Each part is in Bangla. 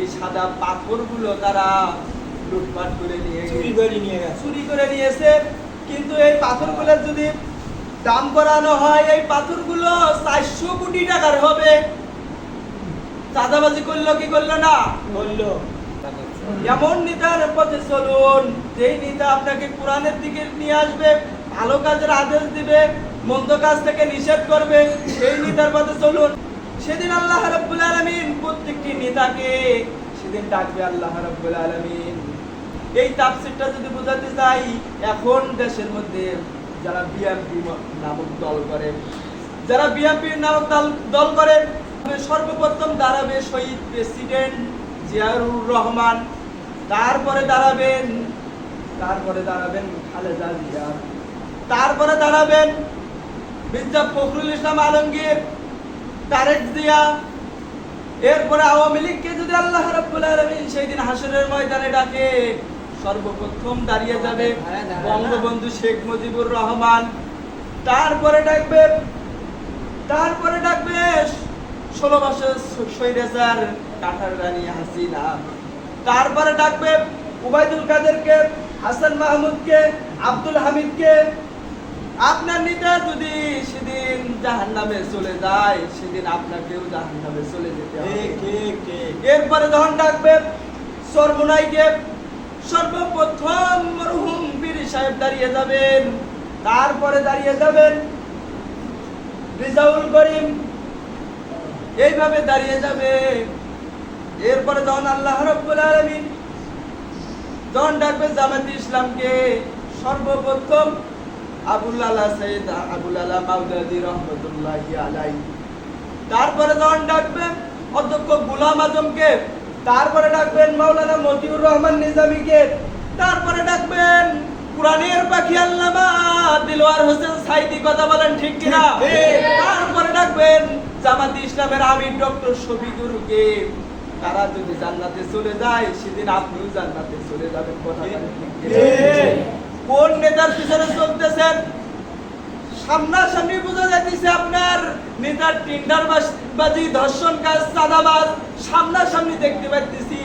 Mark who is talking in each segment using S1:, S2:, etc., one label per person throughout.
S1: এই সাদা পাথরগুলো তারা লুটপাট করে নিয়ে
S2: চুরি করে নিয়ে গেছে।
S1: চুরি করে নিয়েছে। কিন্তু এই পাথরগুলোর যদি দাম করানো হয় এই পাথরগুলো চারশো কোটি টাকার হবে। চাঁদাবাজি করল কি করল না?
S2: বলল
S1: এমন নেতার পথে চলুন যেই নেতা আপনাকে কোরআনের দিকে নিয়ে আসবে ভালো কাজের আদেশ দিবে মন্দ কাজ থেকে নিষেধ করবে সেই নেতার পথে চলুন। সেদিন আল্লাহ রাব্বুল আলামিন প্রত্যেকটি নেতাকে সেদিন ডাকবে আল্লাহ রাব্বুল আলমিন। এই তাফসীরটা যদি বোঝাতে চাই, এখন দেশের মধ্যে যারা বিএনপি নামক দল করে, যারা বিএনপি নামক দল দল করে, সর্বপ্রথম দাঁড়াবে শহীদ প্রেসিডেন্ট জিয়াউর রহমান, তারপরে দাঁড়াবেন তারপরে দাঁড়াবেন খালেদা জিয়া, তারপরে দাঁড়াবেন মির্জা ফখরুল ইসলাম আলমগীর তারেক জিয়া এরপরে আওয়ামী লীগকে যদি আল্লাহ রাব্বুল আলামিন সেই দিন হাসরের ময়দানে ডাকে, সর্বপ্রথম দাঁড়িয়ে যাবে বঙ্গবন্ধু শেখ মুজিবুর রহমান। তারপরে ডাকবে তারপরে ডাকবে ষোলো বছর সৈরাজার কাটার রানী হাসিনা। তারপরে ডাকবে উবাইদুল কাদেরকে, হাসান মাহমুদকে, আব্দুল হামিদকে আপনার নেতা যদি সেদিন জাহান নামে চলে যায় সেদিন আপনাকেও জাহান নামে চলে যেতে এরপরে যখন ডাকবে সর্বনাইকে সর্বপ্রথম মরহুম পীর সাহেব দাঁড়িয়ে যাবেন। তারপরে দাঁড়িয়ে যাবেন রিজাউল করিম। এইভাবে দাঁড়িয়ে যাবে এরপরে যখন আল্লাহ রব্বুল আলামিন যখন ডাকবে জামাত ইসলামকে সর্বপ্রথম আবুল আলা সৈয়দ আবুল আলা মাউদাদি রহমতুল্লাহি আলাই তারপরে যখন ডাকবেন অধ্যক্ষ গুলাম আজমকে তারপরে ডাকবেন মাওলানা মতিউর রহমান নিজামীকে তারপরে ডাকবেন কোরআনের পাখি আল্লামা দিলওয়ার হোসেন সাইদি কথা বলেন ঠিক কিনা? তারপরে ডাকবেন জামাতি ইসলামের আমির ডক্টর শফিকুরকে। তারা যদি জান্নাতে চলে যায় সেদিন আপনিও জান্নাতে চলে যাবেন কথা ঠিক। কিনা? নেতার পিছনে চলতেছেন সামনাসামনি বোঝা যাইতেছে আপনার নেতার টিন্ডার বাজি ধর্ষণ কাজ চাঁদাবাজ সামনাসামনি দেখতে পাইতেছি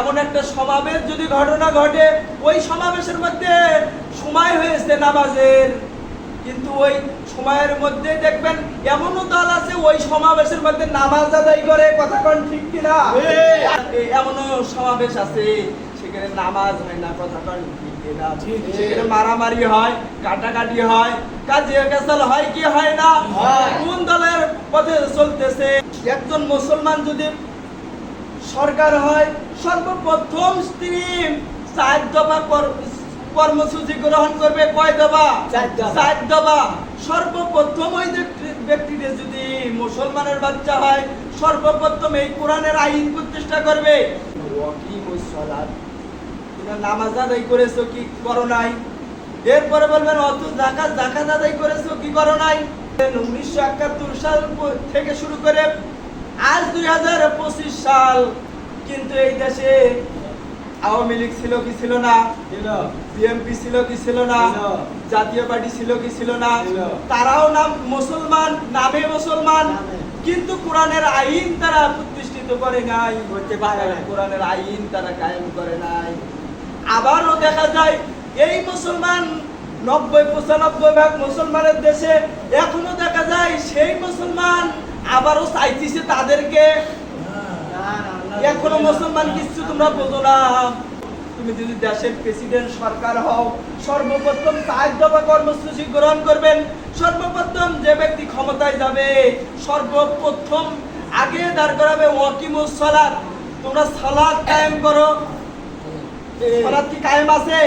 S1: এমন একটা সমাবেশ যদি ঘটনা ঘটে ওই সমাবেশের মধ্যে সময় হয়েছে নামাজের কিন্তু ওই সময়ের মধ্যে দেখবেন এমনও দল আছে ওই সমাবেশের মধ্যে নামাজ আদায় করে কথা কোন ঠিক কিনা। এমনও সমাবেশ আছে সেখানে নামাজ হয় না কথা। সেখানে মারামারি হয় কাটাকাটি হয়। কাজিয়া কাসাল হয় কি হয় না? কোন দলের পথে চলতেছে? একজন মুসলমান যদি সরকার হয় সর্বপ্রথম তিনি চার দফা কর্মসূচি গ্রহণ করবে কয় দফা?
S2: চার দফা।
S1: সর্বপ্রথম ওই ব্যক্তিটি যদি মুসলমানের বাচ্চা হয় সর্বপ্রথম এই কোরআনের আইন প্রতিষ্ঠা করবে। ওয়াকিমুস সালাত। নামাজ আদায় করেছ কি করো নাই? এরপরে বলবেন অত জাকাত জাকাত আদায় করেছ কি করো নাই? উনিশশো একাত্তর সাল থেকে শুরু করে আজ দুই হাজার পঁচিশ সাল কিন্তু এই দেশে আওয়ামী লীগ ছিল কি ছিল না?
S2: ছিল।
S1: বিএনপি ছিল কি ছিল না? জাতীয় পার্টি ছিল কি ছিল না? তারাও নাম মুসলমান নামে মুসলমান কিন্তু কোরআনের আইন তারা প্রতিষ্ঠিত করে নাই।
S2: করতে পারে।
S1: কোরআনের আইন তারা কায়েম করে নাই। আবারও দেখা যায়, এই মুসলমান নব্বই পঁচানব্বই ভাগ মুসলমানের দেশে এখনও দেখা যায় সেই মুসলমান আবারও চাইতেছে তাদেরকে। এখনও মুসলমান কিছু তোমরা বোঝো না। তুমি যদি দেশের প্রেসিডেন্ট সরকার হও, সর্বপ্রথম চার দফা কর্মসূচি গ্রহণ করবেন। সর্বপ্রথম যে ব্যক্তি ক্ষমতায় যাবে, সর্বপ্রথম আগে দাঁড় করাবে ওয়াকিমুস সালাত। তোমরা সালাত কায়েম করো সালাত কি কায়েম আছে?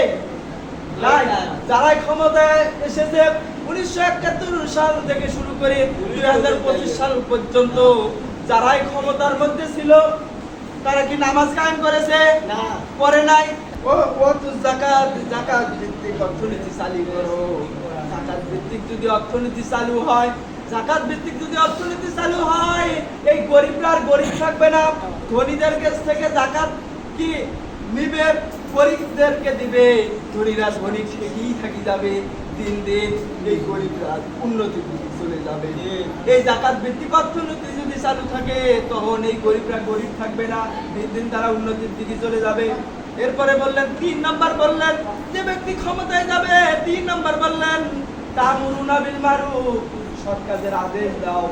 S1: নাই। যারাই ক্ষমতায় এসেছে উনিশশো একাত্তর সাল থেকে শুরু করে দুই হাজার পঁচিশ সাল পর্যন্ত যারাই ক্ষমতার মধ্যে ছিল তারা কি নামাজ কায়েম করেছে?
S2: না।
S1: করে নাই? ও ও তো জাকাত জাকাত ভিত্তিক অর্থনীতি চালু করো। জাকাত ভিত্তিক যদি অর্থনীতি চালু হয় জাকাত ভিত্তিক যদি অর্থনীতি চালু হয় এই গরিবরা আর গরিব থাকবে না। ধনীদের কাছ থেকে জাকাত কি নিবে? গরিবদেরকে দিবে, ধনীরা ধনী থেকেই থাকি যাবে, দিন দিন এই গরিবরা উন্নতির দিকে চলে যাবে। এই জাকাত ভিত্তিক অর্থনীতি যদি চালু থাকে, তখন এই গরিবরা গরিব থাকবে না, দিন দিন তারা উন্নতির দিকে চলে যাবে। এরপরে বললেন, তিন নাম্বার বললেন, যে ব্যক্তি ক্ষমতায় যাবে, তিন নম্বর বললেন, তামুরুনা বিল মারু সৎ কাজের আদেশ দাও।